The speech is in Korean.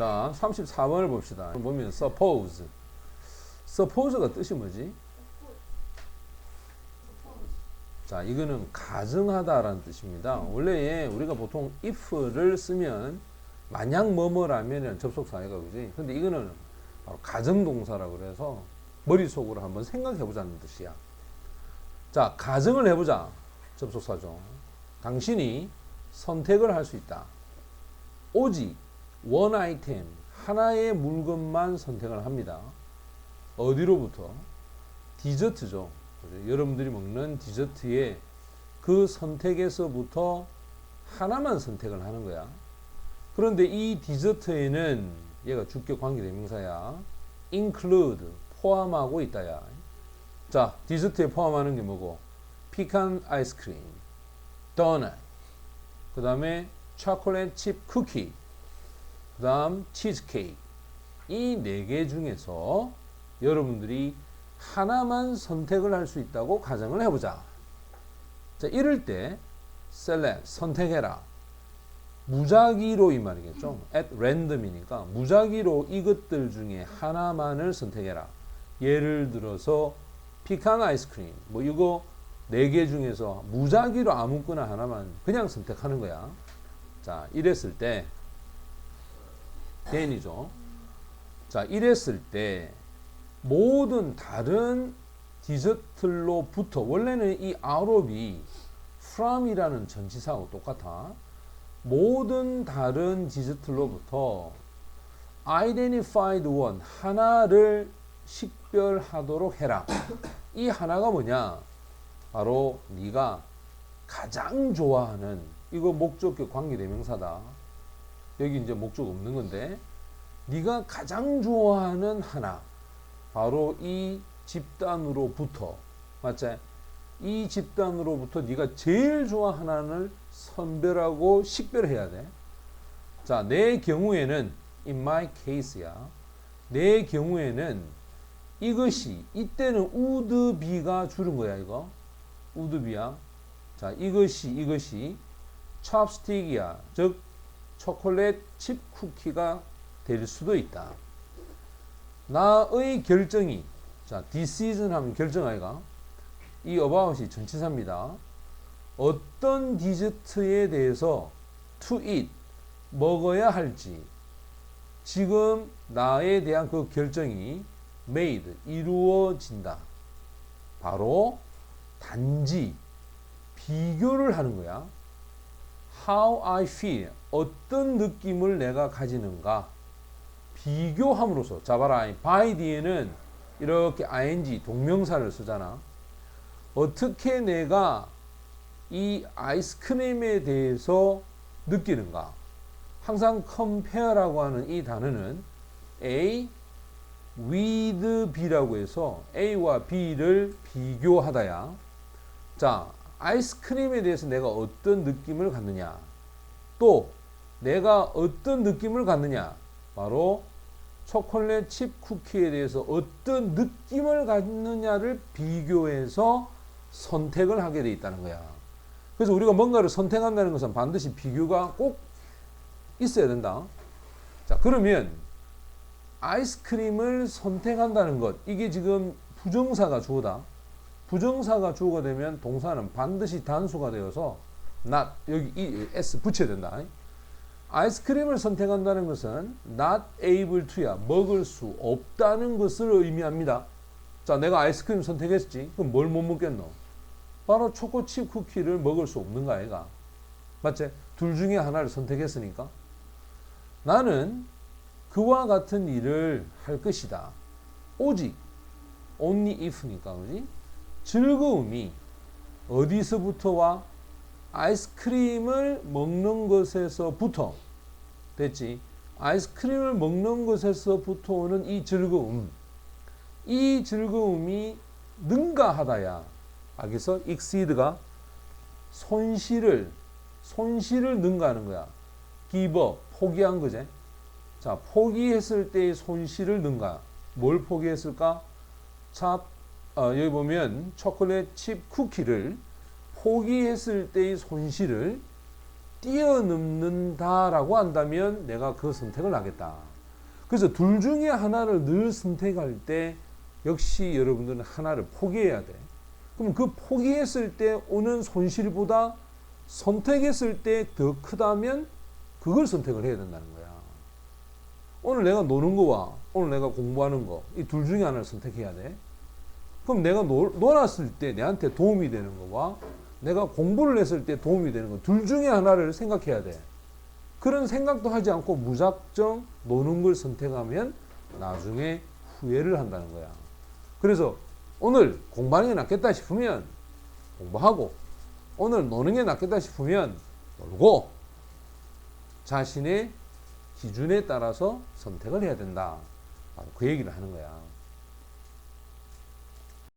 자, 34번을 봅시다. 보면 suppose. suppose가 뜻이 뭐지? 자, 이거는 가정하다라는 뜻입니다. 원래 우리가 보통 if를 쓰면 만약 뭐뭐라면 접속사회가 그지. 근데 이거는 바로 가정동사라고 그래서 머릿속으로 한번 생각해 보자는 뜻이야. 자, 가정을 해보자. 접속사죠. 당신이 선택을 할 수 있다. 오직 원 아이템, 하나의 물건만 선택을 합니다. 어디로부터? 디저트죠. 그죠? 여러분들이 먹는 디저트의 그 선택에서부터 하나만 선택을 하는 거야. 그런데 이 디저트에는 얘가 주격 관계 대명사야. include 포함하고 있다야. 자, 디저트에 포함하는 게 뭐고? 피칸 아이스크림, 도넛, 그 다음에 초콜릿 칩 쿠키, 그 다음 치즈케이크. 이 네 개 중에서 여러분들이 하나만 선택을 할 수 있다고 가정을 해보자. 자, 이럴 때 select, 선택해라. 무작위로 이 말이겠죠. at random이니까 무작위로 이것들 중에 하나만을 선택해라. 예를 들어서 피칸 아이스크림. 뭐 이거 네 개 중에서 무작위로 아무거나 하나만 그냥 선택하는 거야. 자, 이랬을 때 then이죠. 자, 이랬을 때 모든 다른 디저트로부터 원래는 이 of이 from이라는 전치사하고 똑같아. 모든 다른 디저트로부터 identified one 하나를 식별하도록 해라. 이 하나가 뭐냐? 바로 네가 가장 좋아하는 이거 목적격 관계대명사다. 여기 이제 목적 없는 건데 네가 가장 좋아하는 하나 바로 이 집단으로부터 맞지? 이 집단으로부터 네가 제일 좋아하나를 선별하고 식별해야 돼. 자, 내 경우에는 in my case야. 내 경우에는 이것이 이때는 be가 줄은 거야, 이거. be야. 자, 이것이 이것이 찹스틱이야. 즉 초콜릿 칩 쿠키가 될 수도 있다. 나의 결정이 자, decision 하면 결정 아이가? 이 about이 전치사입니다. 어떤 디저트에 대해서 to eat 먹어야 할지 지금 나에 대한 그 결정이 made 이루어진다. 바로 단지 비교를 하는 거야. How I feel 어떤 느낌을 내가 가지는가 비교함으로써 자 봐라 by 뒤에는 이렇게 ing 동명사를 쓰잖아. 어떻게 내가 이 아이스크림에 대해서 느끼는가? 항상 compare라고 하는 이 단어는 A with B라고 해서 A와 B를 비교하다야. 자, 아이스크림에 대해서 내가 어떤 느낌을 갖느냐? 또 내가 어떤 느낌을 갖느냐? 바로 초콜릿 칩 쿠키에 대해서 어떤 느낌을 갖느냐를 비교해서 선택을 하게 돼 있다는 거야. 그래서 우리가 뭔가를 선택한다는 것은 반드시 비교가 꼭 있어야 된다. 자, 그러면 아이스크림을 선택한다는 것, 이게 지금 부정사가 주어다. 부정사가 주어가 되면 동사는 반드시 단수가 되어서 not 여기 이 s 붙여야 된다. 아이스크림을 선택한다는 것은 not able to야 먹을 수 없다는 것을 의미합니다. 자, 내가 아이스크림 선택했지. 그럼 뭘 못 먹겠노? 바로 초코칩 쿠키를 먹을 수 없는 거 아이가? 맞지? 둘 중에 하나를 선택했으니까. 나는 그와 같은 일을 할 것이다. 오직 only if니까 그지? 즐거움이 어디서부터 와 아이스크림을 먹는 것에서부터 됐지? 아이스크림을 먹는 것에서부터 오는 이 즐거움 이 즐거움이 능가하다야. 여기서 exceed가 손실을 손실을 능가하는 거야. Up 포기한 거지. 자 포기했을 때의 손실을 능가. 뭘 포기했을까? 차 어, 여기 보면 초콜릿 칩 쿠키를 포기했을 때의 손실을 뛰어넘는다라고 한다면 내가 그 선택을 하겠다. 그래서 둘 중에 하나를 늘 선택할 때 역시 여러분들은 하나를 포기해야 돼. 그럼 그 포기했을 때 오는 손실보다 선택했을 때 더 크다면 그걸 선택을 해야 된다는 거야. 오늘 내가 노는 거와 오늘 내가 공부하는 거 이 둘 중에 하나를 선택해야 돼. 그럼 내가 놀, 놀았을 때 내한테 도움이 되는 거와 내가 공부를 했을 때 도움이 되는 거 둘 중에 하나를 생각해야 돼. 그런 생각도 하지 않고 무작정 노는 걸 선택하면 나중에 후회를 한다는 거야. 그래서 오늘 공부하는 게 낫겠다 싶으면 공부하고 오늘 노는 게 낫겠다 싶으면 놀고 자신의 기준에 따라서 선택을 해야 된다. 바로 그 얘기를 하는 거야.